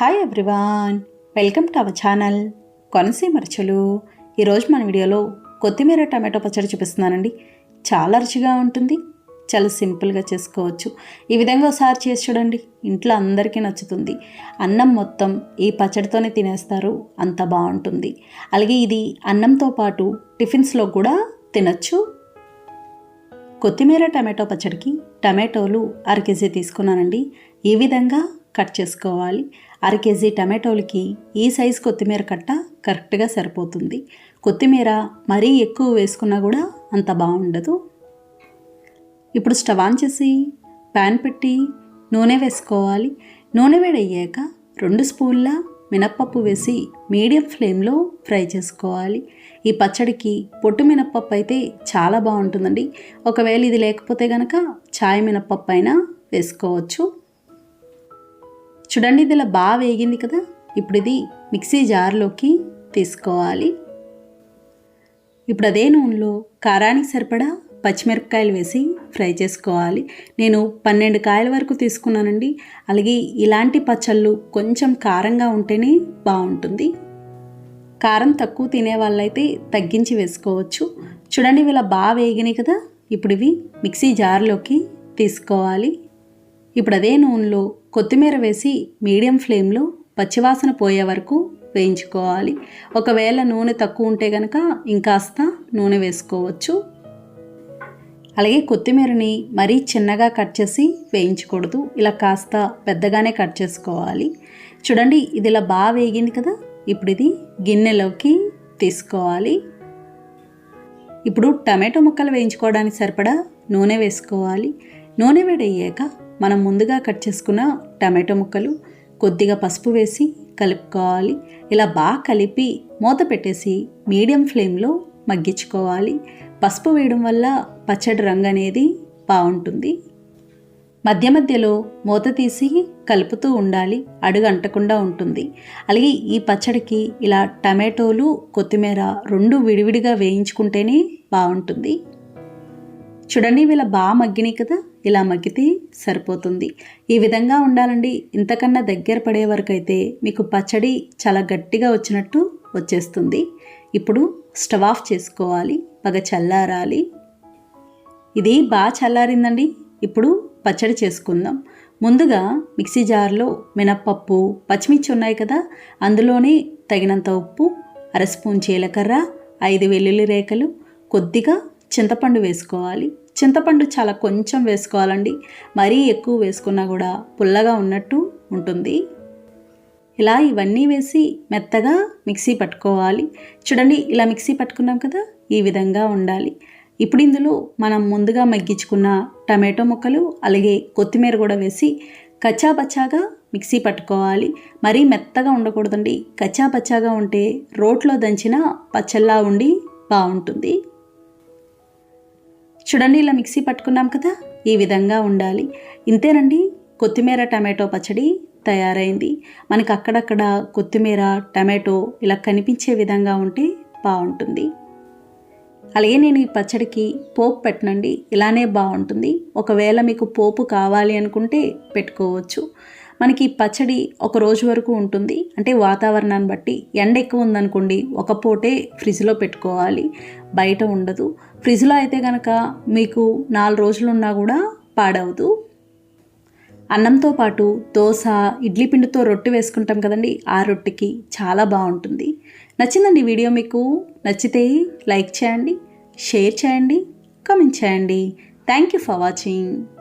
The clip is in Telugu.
Hi everyone welcome to our channel Konaseema రుచులు ఈరోజు మన వీడియోలో కొత్తిమీర టమాటో పచ్చడి చూపిస్తున్నానండి. చాలా రుచిగా ఉంటుంది. చాలా సింపుల్గా చేసుకోవచ్చు. ఈ విధంగా ఒకసారి చేసి చూడండి. ఇంట్లో అందరికీ నచ్చుతుంది. అన్నం మొత్తం ఈ పచ్చడితోనే తినేస్తారు. అంత బాగుంటుంది. అలాగే ఇది అన్నంతో పాటు టిఫిన్స్లో కూడా తినచ్చు. కొత్తిమీర టమాటో పచ్చడికి టమాటోలు అర కేజీ తీసుకున్నానండి. ఈ విధంగా కట్ చేసుకోవాలి. అర కేజీ టమాటోలకి ఈ సైజ్ కొత్తిమీర కట్ట కరెక్ట్గా సరిపోతుంది. కొత్తిమీర మరీ ఎక్కువ వేసుకున్నా కూడా అంత బాగుండదు. ఇప్పుడు స్టవ్ ఆన్ చేసి ప్యాన్ పెట్టి నూనె వేసుకోవాలి. నూనె వేడయ్యాక రెండు స్పూన్ల మినప్పప్పు వేసి మీడియం ఫ్లేమ్లో ఫ్రై చేసుకోవాలి. ఈ పచ్చడికి పొట్టు మినప్పప్పు అయితే చాలా బాగుంటుందండి. ఒకవేళ ఇది లేకపోతే కనుక చాయ్ మినప్పప్పు అయినా వేసుకోవచ్చు. చూడండి ఇది ఇలా బాగా వేగింది కదా. ఇప్పుడు ఇది మిక్సీ జార్లోకి తీసుకోవాలి. ఇప్పుడు అదే నూనెలో కారానికి సరిపడా పచ్చిమిరపకాయలు వేసి ఫ్రై చేసుకోవాలి. నేను పన్నెండు కాయల వరకు తీసుకున్నానండి. అలాగే ఇలాంటి పచ్చళ్ళు కొంచెం కారంగా ఉంటేనే బాగుంటుంది. కారం తక్కువ తినే వాళ్ళైతే తగ్గించి వేసుకోవచ్చు. చూడండి ఇవి ఇలా బాగా వేగినాయి కదా. ఇప్పుడు ఇవి మిక్సీ జార్లోకి తీసుకోవాలి. ఇప్పుడు అదే నూనెలో కొత్తిమీర వేసి మీడియం ఫ్లేమ్లో పచ్చివాసన పోయే వరకు వేయించుకోవాలి. ఒకవేళ నూనె తక్కువ ఉంటే కనుక ఇంకాస్త నూనె వేసుకోవచ్చు. అలాగే కొత్తిమీరని మరీ చిన్నగా కట్ చేసి వేయించకూడదు. ఇలా కాస్త పెద్దగానే కట్ చేసుకోవాలి. చూడండి ఇది ఇలా బాగా వేగింది కదా? ఇప్పుడు ఇది గిన్నెలోకి తీసుకోవాలి. ఇప్పుడు టమాటో ముక్కలు వేయించుకోవడానికి సరిపడా నూనె వేసుకోవాలి. నూనె వేడయ్యాక మనం ముందుగా కట్ చేసుకున్న టమాటో ముక్కలు కొద్దిగా పసుపు వేసి కలుపుకోవాలి. ఇలా బాగా కలిపి మూత పెట్టేసి మీడియం ఫ్లేమ్లో మగ్గించుకోవాలి. పసుపు వేయడం వల్ల పచ్చడి రంగు అనేది బాగుంటుంది. మధ్య మధ్యలో మూత తీసి కలుపుతూ ఉండాలి. అడుగు అంటకుండా ఉంటుంది. అలాగే ఈ పచ్చడికి ఇలా టమాటోలు కొత్తిమీర రెండు విడివిడిగా వేయించుకుంటేనే బాగుంటుంది. చూడండి ఇలా బాగా మగ్గినాయి కదా. ఇలా మగ్గితే సరిపోతుంది. ఈ విధంగా ఉండాలండి. ఇంతకన్నా దగ్గర పడే వరకు అయితే మీకు పచ్చడి చాలా గట్టిగా వచ్చినట్టు వచ్చేస్తుంది. ఇప్పుడు స్టవ్ ఆఫ్ చేసుకోవాలి. బాగా చల్లారాలి. ఇది బాగా చల్లారిందండి. ఇప్పుడు పచ్చడి చేసుకుందాం. ముందుగా మిక్సీ జార్లో మినప్పప్పు పచ్చిమిర్చి ఉన్నాయి కదా అందులోనే తగినంత ఉప్పు అర స్పూన్ జీలకర్ర ఐదు వెల్లుల్లి రేఖలు కొద్దిగా చింతపండు వేసుకోవాలి. చింతపండు చాలా కొంచెం వేసుకోవాలండి. మరీ ఎక్కువ వేసుకున్నా కూడా పుల్లగా ఉన్నట్టు ఉంటుంది. ఇలా ఇవన్నీ వేసి మెత్తగా మిక్సీ పట్టుకోవాలి. చూడండి ఇలా మిక్సీ పట్టుకున్నాం కదా ఈ విధంగా ఉండాలి. ఇప్పుడు ఇందులో మనం ముందుగా మగ్గించుకున్న టమాటో ముక్కలు అలాగే కొత్తిమీర కూడా వేసి కచ్చాపచ్చాగా మిక్సీ పట్టుకోవాలి. మరీ మెత్తగా ఉండకూడదండి. కచ్చాపచ్చాగా ఉంటే రోట్లో దంచిన పచ్చల్లా ఉండి బాగుంటుంది. చూడండి ఇలా మిక్సీ పట్టుకున్నాం కదా ఈ విధంగా ఉండాలి. ఇంతేనండి కొత్తిమీర టమాటో పచ్చడి తయారైంది. మనకి అక్కడక్కడ కొత్తిమీర టమాటో ఇలా కనిపించే విధంగా ఉంటే బాగుంటుంది. అలాగే నేను ఈ పచ్చడికి పోపు పెట్టనండి ఇలానే బాగుంటుంది. ఒకవేళ మీకు పోపు కావాలి అనుకుంటే పెట్టుకోవచ్చు. మనకి పచ్చడి ఒక రోజు వరకు ఉంటుంది. అంటే వాతావరణాన్ని బట్టి ఎండ ఎక్కువ ఉందనుకోండి ఒక పూటే ఫ్రిడ్జ్లో పెట్టుకోవాలి. బయట ఉండదు. ఫ్రిడ్జ్లో అయితే కనుక మీకు నాలుగు రోజులు ఉన్నా కూడా పాడవదు. అన్నంతో పాటు దోశ ఇడ్లీ పిండితో రొట్టె వేసుకుంటాం కదండి ఆ రొట్టెకి చాలా బాగుంటుంది. నచ్చిందండి వీడియో మీకు? నచ్చితే లైక్ చేయండి షేర్ చేయండి కామెంట్ చేయండి. Thank you for watching.